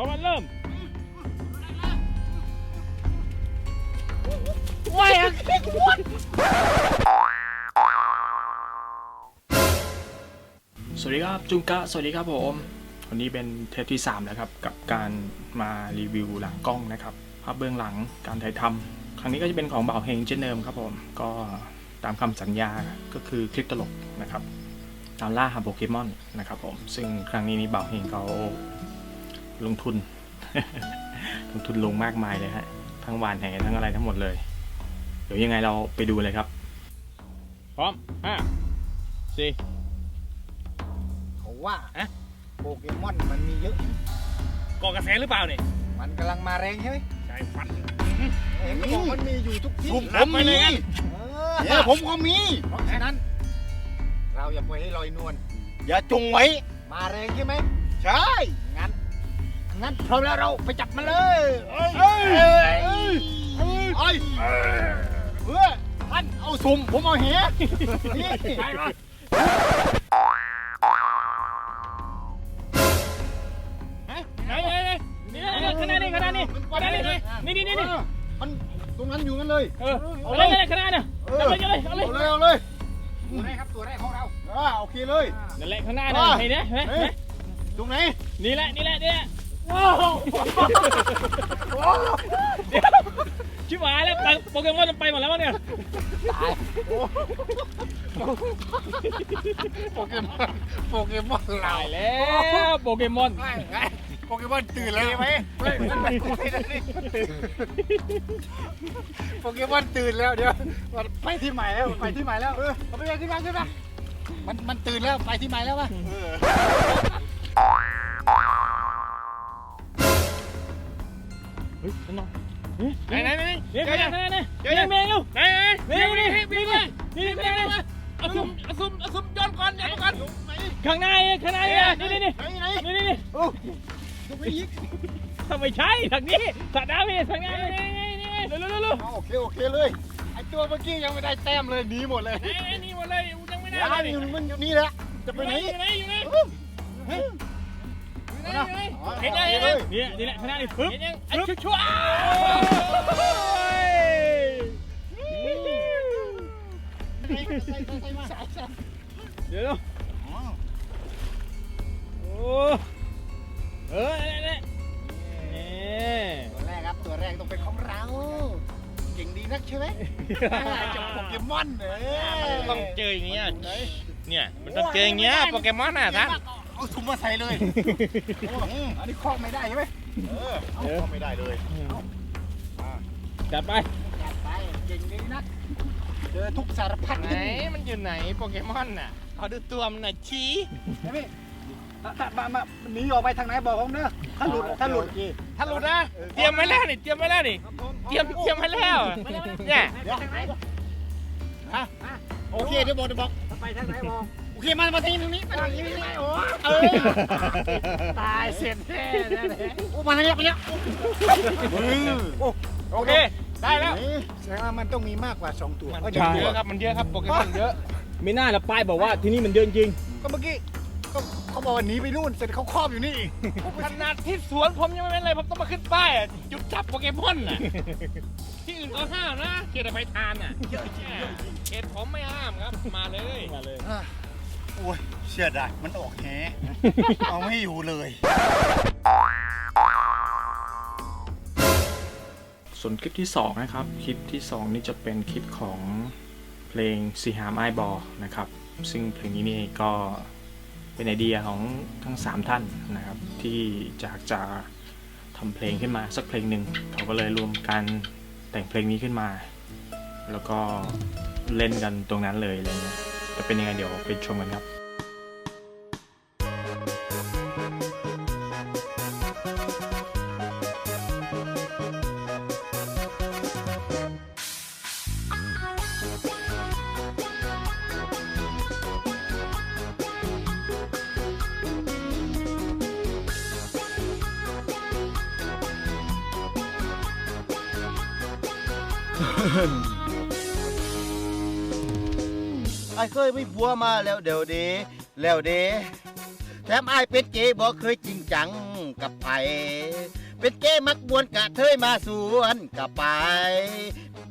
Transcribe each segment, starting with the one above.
พอมันเริ่มไม่อะสวัสดีครับจุงกะสวัสดีครับผมวันนี้เป็นเทปที่ 3 แล้วครับ กับการมารีวิวหลังกล้องนะครับ ภาพเบื้องหลังการถ่ายทำครั้งนี้ก็จะเป็นของบ่าวเฮงเช่นเดิมครับผมก็ตามคำสัญญาก็คือคลิปตลกนะครับตามล่าหาโปเกมอนนะครับผมซึ่งครั้งนี้นี่บ่าวเฮงเขา ลงทุน ลงทุนลงมากมายเลยฮะ ทั้งหวานแหทั้งอะไรทั้งหมดเลย เดี๋ยวยังไงเราไปดูเลยครับ พร้อมห้าสี่เขาว่าอะโปเกมอนมันมีเยอะ ก่อกระแสหรือเปล่าเนี่ยมันกำลังมาแรงใช่ไหมใช่ฟันเห็นเขาบอกมันมีอยู่ทุกที่ผมผมมีเออเดี๋ยวผมก็มี เพราะฉะนั้น เราอย่าปล่อยให้ลอยนวลอย่าจงไว้ มาแรงใช่ไหม ใช่ งั้นงั้นพร้อมแล้วเราไปจับมันเลยเอ้ยเอ้ยเอ้ยเอ้ยเพื่อท่านเอาสุ่มผมเอาแหนี่ไปมาไหนไหนไหนนี่นี่ขนาดนี้ขนาดนี้ขนาดนี้นี่นี่นี่นี่มันตรงนั้นอยู่กันเลย เออเอาเลยเลยขนาดน่ะเอเอาอเลยเอาเลยเอาเลยเอาเลยเอาเลยตัวแรกครับตัวแรกของเราอ่าโอเคเลยนั่นแหละข้างหน้าน่ะเห็นไหมเห็นไหมเฮ้ยตรงไหนนี่แหละนี่แหละนี่แหละว้าวเดี๋ยว ชิบหายแล้วไปโปเกมอนมันไปหมดแล้วมั้งเนี่ยโปเกมอนโปเกมอนเราตายแล้วโปเกมอนไงไงโปเกมอนตื่นแล้วไหมเฮ้ยมันไปคุยกันดิโปเกมอนตื่นแล้วเดี๋ยวมันไปที่ใหม่แล้วไปที่ใหม่แล้วเออเอาไปเลยขึ้นมาขึ้นมามันมันตื่นแล้วไปที่ใหม่แล้ววะ ไหนไหนไหนนี่ขนาดนั้นนเดี๋ยวนี่แมงลูกไหนไหนนี่นี่นี่นี่นี่นี่แมงลูกเอาซุมอาซุมเอาซุมย้อนก่อนย้อนก่อนข้างหน้าเองข้างหน้าเองนี่นี่นี่นไหนนี่นี่นี่โอ้ทำไมใช่ทางนี้สระน้ำนี่ทางนี้นี่นี่นี่เร็วเร็วเร็วเอาโอเคโอเคเลยไอตัวเมื่อกี้ยังไม่ได้แต้มเลยหนีหมดเลยหนีหมดเลยยังไม่ได้เดี๋ยวเลยมันอยู่นี่แหละจะไปไหนอยู่ไหนอยู่ไหน เฮ้ยอยู่ไหนอยู่ไหนเห็เห็นนยัยังงเห็เห็นนยัยังงนี่นี่แหละข้างหน้านี่ปึ๊บเห็นยังไอ้ชั่วชั่วเดี๋ยวโอ้เออนี่นี่นี่ตัวแรกครับตัวแรกต้องเป็นของเราเก่งดีนักใช่ไหมเจ้าโปเกมอนเออต้องเจออย่างเงี้ยเนี่ยมันต้องเจออย่างเงี้ยโปเกมอนน่ะท่าน เอาถุงมาใส่เลยโอ้อันนี้คล้องไม่ได้ใช่ไหมเออเอาไม่ได้เลยจัดไปจัดไปเก่งดีนักเจอทุกสารพัดไหนมันอยู่ไหนโปเกมอนน่ะขอดูตัวมันหน่อยชี้ใช่ไหมมามามาหนีออกไปทางไหนบอกผมเนอะถ้าหลุดถ้าหลุดถ้ารู้นะเตรียมไว้แล้วนี่เตรียมไว้แล้วนี่เตรียมเตรียมไว้แล้วเนี่ยเดี๋ยวทางไหนโอเคเดี๋ยวบอกเดี๋ยวบอกไปทางไหนบอกโอเคมามาทีตรงนี้มาทางนี้นี่โอ้เออตายเสร็จแน่แน่เลยโอ้มาทางนี้มาทางนี้โอเค ได้แล้วแสดงว่ามันต้องมีมากกว่า 2 ตัวมันเยอะครับมันเยอะครับโปเกมอนเยอะไม่น่าละป้ายบอกว่าที่นี่มันเยอะจริงก็เมื่อกี้ก็เขาบอกว่าหนีไปนู่นเสร็จเขาครอบอยู่นี่ขนาดที่สวนผมยังไม่เป็นไรผมต้องมาขึ้นป้ายหยุดจับโปเกมอนน่ะที่อื่นเขาห้ามนะเขตอภัยทานอะเขตผมไม่ห้ามครับมาเลยมาเลย โอ้ยเสียดายมันออกแห เอาไม่อยู่เลย ส่วนคลิปที่ 2 นะครับ คลิปที่ 2 นี่จะเป็นคลิปของเพลงสีหามไอายบอนะครับ ซึ่งเพลงนี้นี่ก็เป็นไอเดียของทั้ง 3 ท่านนะครับ ที่จากจะทำเพลงขึ้นมาสักเพลงหนึ่งเขาก็เลยรวมกันแต่งเพลงนี้ขึ้นมา แล้วก็เล่นกันตรงนั้นเลยอะไรเงี้ย จะเป็นยังไงเดี๋ยวไปชมกันครับ ไอ้เคยไม่ผัวมาแล้วเดี๋ยวเดแล้วเดแถมไอ้เป็ดเก๋บอกเคยจริงจังกับไผเป็นเก้มักบวนกะเทยมาสวนกับไป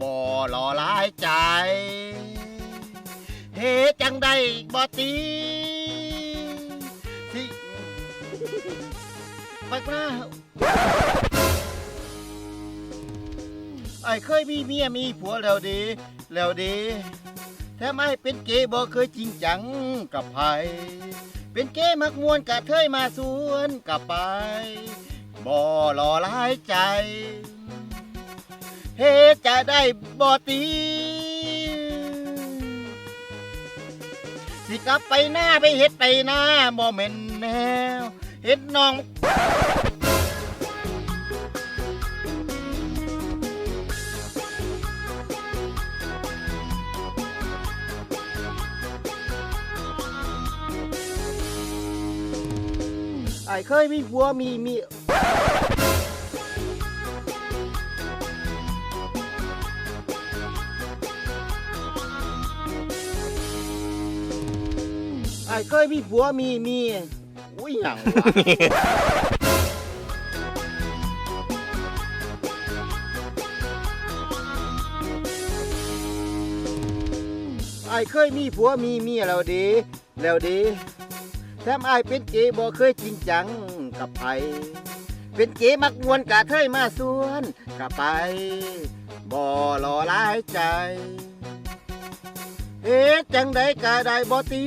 บ่หล่อหลายใจ เฮจังได้บ่ตีสิไปกนะไอ้เคยมีเมียมีผัวแล้วดี แล้วดี แท้ไม่เป็นเกย์บ่เคยจริงจังกับไผเป็นเกย์มักมวนกะเทยมาสวนกับไปบ่หล่อหลายใจ เฮจะได้บ่ตีสิกลับไปหน้าไปเฮ็ดไปหน้าบ่แม่นแนวเฮ็ดน้อง ไอ้เคยมีผัวมีมีไอ้เคยมีผัวมีมีอุ้ยหยังวะ ไอ้เคยมีผัวมีเมียแล้วดีแล้วดี แถมไอ้เป็นเกย์บ่เคยจริงจังกับไผเป็นเกย์มักมวนกะเคยมาสวนกับไปบ่หล่อหลายใจเฮ็ดจังใดก็ได้บ่ตี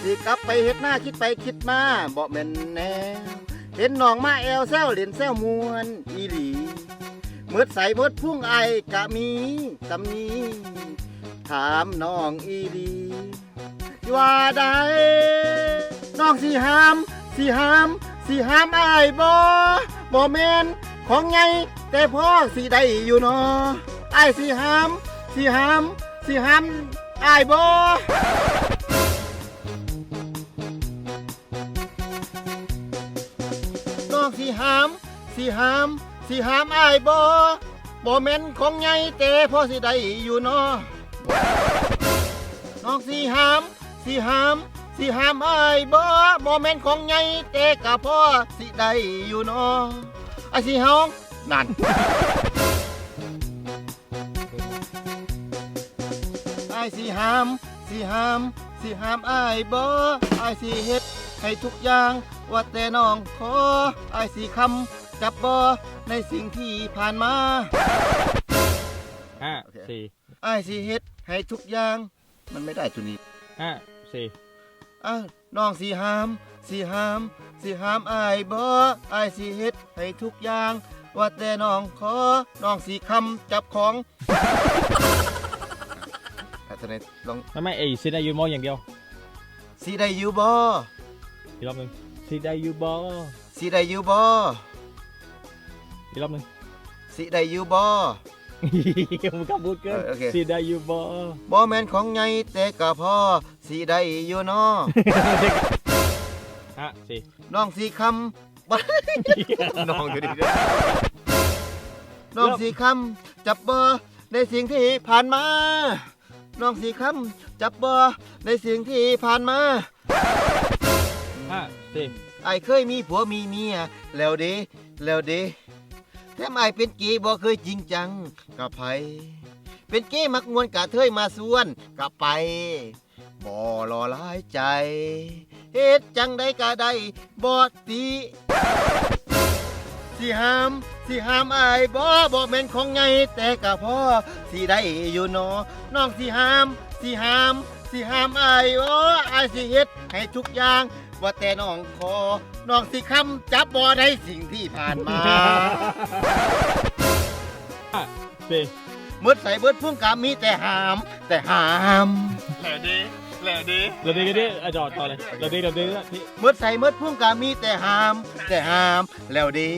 สิกลับไปเฮ็ดหน้าคิดไปคิดมาบ่แม่นแนวเห็นน้องมาแอวแซวเล่นแซวมวนอีหลีมืดใส่มืดพุ่งไอกะมีสำนี ถามน้องอีหลีว่าใดน้องสิหามสิหามสิหามอายบ่บ่แมนของไงแต่พ่อสิได้อยู่เนาะไอ้ายสิหามสิหามสิหามไอ้ายบ่น้องสิหามสิหามสิหามไอ้ายบ่บ่แม่นของไงแต่พ่อสิได้อยู่เนาะ น้องสิหามสิหามสิหามไอ้ายบ่บ่แม่นของไงแต่กะพ่อสิได้อยู่เนาะไอ้ายสิหองนั่นไอ้ายสิหามสิหามสิหามไอ้ายบ่ไอ้ายสิเฮ็ดให้ทุกอย่างว่าแต่น้องขอไอ้ายสิคำจับบ่ในสิ่งที่ผ่านมาห้าโอเคสี่ ไอ้ายสิเฮ็ด ให้ทุกอย่าง มันไม่ได้ตัวนี้ห้าสี่อ้าวน้องสิหามสิหามสิหามไอ้ายบ่ไอ้ายสิเฮ็ดให้ทุกอย่าง ว่าแต่น้องขอน้องสิคำจับของอะตัวนี้ลองไม่ไม่ไอ้ซีได้ยูมออย่างเดียวสิได้อยู่บ่อีกรอบหนึ่งซีได้ยูบอสิได้อยู่บ่อีกรอบหนึ่งสิได้อยู่บ่ มึงกลับพูดเกินเออโอเคซีได้ยูบอบ่แม่นของไงแต่ก็พอสิได้อยู่เนาะห้าสี่น้องสีคำบ่น้องอยู่ดีเด้อน้องสีคำจับบ่ในสิ่งที่ผ่านมา น้องสีคำจับบ่ในสิ่งที่ผ่านมาห้าสี่ไอ้ายเคยมีผัวมีเมียแล้วเด้แล้วเด้ แถมไอเป็นเกย์บ่เคยจริงจังกับไผเป็นเกย์มักมวนกะเทยมาสวนกับไปบ่รอหลายใจเฮ็ดจังได้ก็ได้บ่ติสิหามสิหามอายบ่บ่แม่นของไงแต่ก็พอสิได้อยู่เนาะน้องสิหามสิหาม สิหามอายบ่อายสิเฮ็ดให้ทุกอย่างว่าแต่น้องขอน้องสิคำจับบ่ได้สิ่งที่ผ่านมาห้าสี่มืดใส่เบิดพุ่งกามีแต่หาม แต่หาม แล้วดีแล้วดีเราดีกันดิอะจอดต่อเลยเราดีเราดีพี่มืดใส่มืดพุ่งกามีแต่หามแต่หามแล้วดี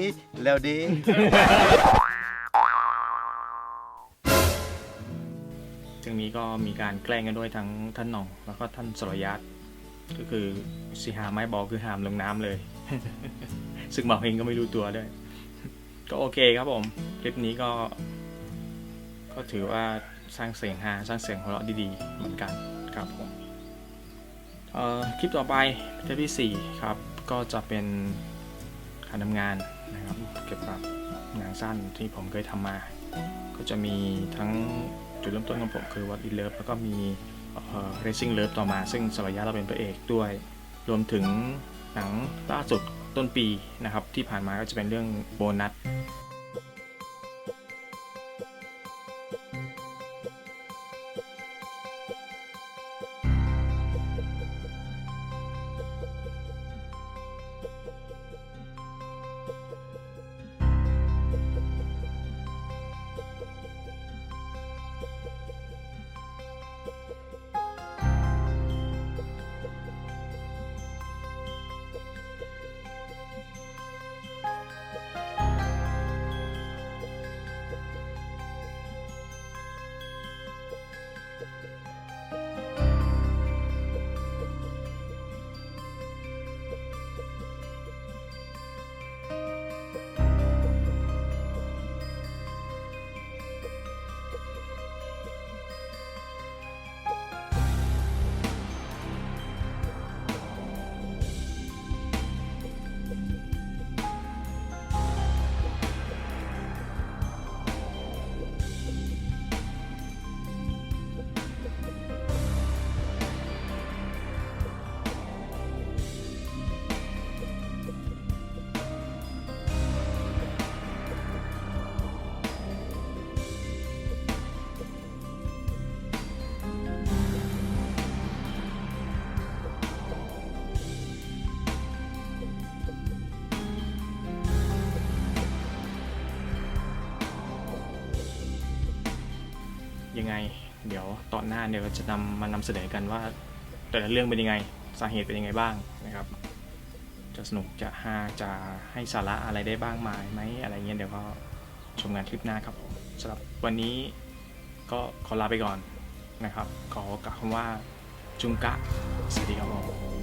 แล้วดี ซึ่งนี้ก็มีการแกล้งกันด้วยทั้งท่านหน่องแล้วก็ท่านสรยัตก็คือสิหาไม้บอคือหามลงน้ำเลย ซึ่งเบาเองก็ไม่รู้ตัวด้วย ก็โอเคครับผม คลิปนี้ก็ ก็ถือว่าสร้างเสียงฮาสร้างเสียงหัวเราะดีๆ เหมือนกันครับผมคลิปต่อไปเทปที่4ครับ ก็จะเป็นการทำงานนะครับ เกี่ยวกับหนังสั้นที่ผมเคยทำมา ก็จะมีทั้ง จุดเริ่มต้นของผมคือวัดอินเลิฟแล้วก็มีเรซิ่งเลิฟต่อมา ซึ่งสรยะเราเป็นพระเอกด้วย รวมถึงหนังล่าสุดต้นปีนะครับที่ผ่านมาก็จะเป็นเรื่องโบนัส ตอนหน้าเนี่ยเราจะนำมานำเสนอกันว่า แต่ละเรื่องเป็นยังไงสาเหตุเป็นยังไงบ้างนะครับ จะสนุกจะฮาจะให้สาระอะไรได้บ้างไหมไหมอะไรเงี้ยเดี๋ยวก็ชมงานคลิปหน้าครับผมสำหรับวันนี้ก็ขอลาไปก่อนนะครับ ขอกล่าวคำว่าจุงกะสวัสดีครับผม